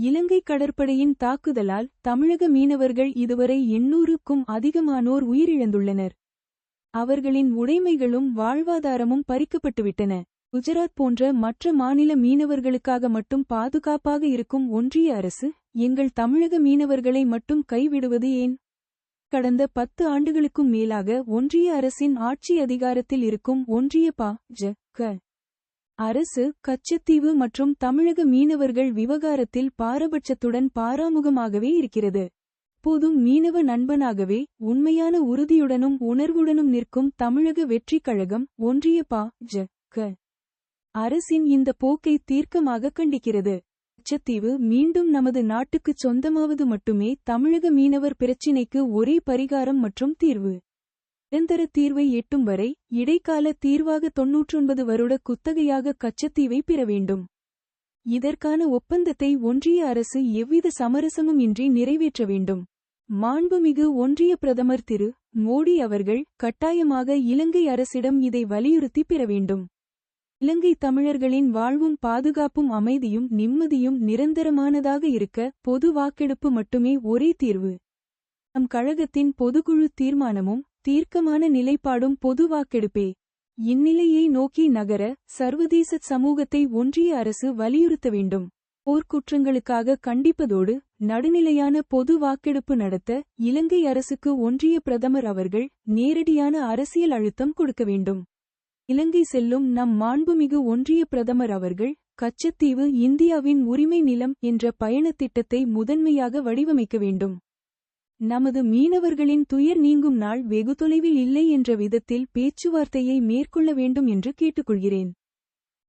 இலங்கை கடற்படையின் தாக்குதலால் தமிழக மீனவர்கள் இதுவரை எண்ணூறுக்கும் அதிகமானோர் உயிரிழந்துள்ளனர். அவர்களின் உடைமைகளும் வாழ்வாதாரமும் பறிக்கப்பட்டுவிட்டன. குஜராத் போன்ற மற்ற மாநில மீனவர்களுக்காக மட்டும் பாதுகாப்பாக இருக்கும் ஒன்றிய அரசு எங்கள் தமிழக மீனவர்களை மட்டும் கைவிடுவது ஏன்? கடந்த பத்து ஆண்டுகளுக்கும் மேலாக ஒன்றிய அரசின் ஆட்சி அதிகாரத்தில் இருக்கும் ஒன்றிய பா ஜ க அரசு கச்சத்தீவு மற்றும் தமிழக மீனவர்கள் விவகாரத்தில் பாரபட்சத்துடன் பாராமுகமாகவே இருக்கிறது. போதும் மீனவ நண்பனாகவே உண்மையான உறுதியுடனும் உணர்வுடனும் நிற்கும் தமிழக வெற்றிக் கழகம் ஒன்றிய பா. ஜ. க. அரசின் இந்த போக்கை தீர்க்கமாக கண்டிக்கிறது. கச்சத்தீவு மீண்டும் நமது நாட்டுக்குச் சொந்தமாவது மட்டுமே தமிழக மீனவர் பிரச்சினைக்கு ஒரே பரிகாரம் மற்றும் தீர்வு. நிரந்தர தீர்வை எட்டும் வரை இடைக்கால தீர்வாக தொன்னூற்றொன்பது வருட குத்தகையாக கச்சத்தீவை பெற வேண்டும். இதற்கான ஒப்பந்தத்தை ஒன்றிய அரசு எவ்வித சமரசமும் இன்றி நிறைவேற்ற வேண்டும். மாண்புமிகு ஒன்றிய பிரதமர் திரு. மோடி அவர்கள் கட்டாயமாக இலங்கை அரசிடம் இதை வலியுறுத்தி பெற வேண்டும். இலங்கை தமிழர்களின் வாழ்வும் பாதுகாப்பும் அமைதியும் நிம்மதியும் நிரந்தரமானதாக இருக்க பொது வாக்கெடுப்பு மட்டுமே ஒரே தீர்வு. நம் கழகத்தின் பொதுக்குழு தீர்மானமும் தீர்க்கமான நிலைப்பாடும் பொது வாக்கெடுப்பே இந்நிலையை நோக்கி நகர சர்வதேச சமூகத்தை ஒன்றிய அரசு வலியுறுத்த வேண்டும். போர்க்குற்றங்களுக்காக கண்டிப்பதோடு நடுநிலையான பொது வாக்கெடுப்பு நடத்த இலங்கை அரசுக்கு ஒன்றிய பிரதமர் அவர்கள் நேரடியான அரசியல் அழுத்தம் கொடுக்க வேண்டும். இலங்கை செல்லும் நம் மாண்புமிகு ஒன்றிய பிரதமர் அவர்கள் கச்சத்தீவு இந்தியாவின் உரிமை நிலம் என்ற பயணத் திட்டத்தை முதன்மையாக வடிவமைக்க வேண்டும். நமது மீனவர்களின் துயர் நீங்கும் நாள் வெகு தொலைவில் இல்லை என்ற விதத்தில் பேச்சுவார்த்தையை மேற்கொள்ள வேண்டும் என்று கேட்டுக்கொள்கிறேன்.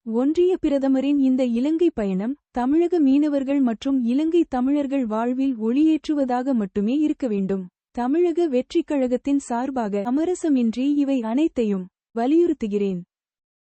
ஒன்றிய பிரதமரின் இந்த இலங்கை பயணம் தமிழக மீனவர்கள் மற்றும் இலங்கை தமிழர்கள் வாழ்வில் ஒளியேற்றுவதாக மட்டுமே இருக்க வேண்டும். தமிழக வெற்றிக் கழகத்தின் சார்பாக அமரசமின்றி இவை அனைத்தையும் வலியுறுத்துகிறேன்.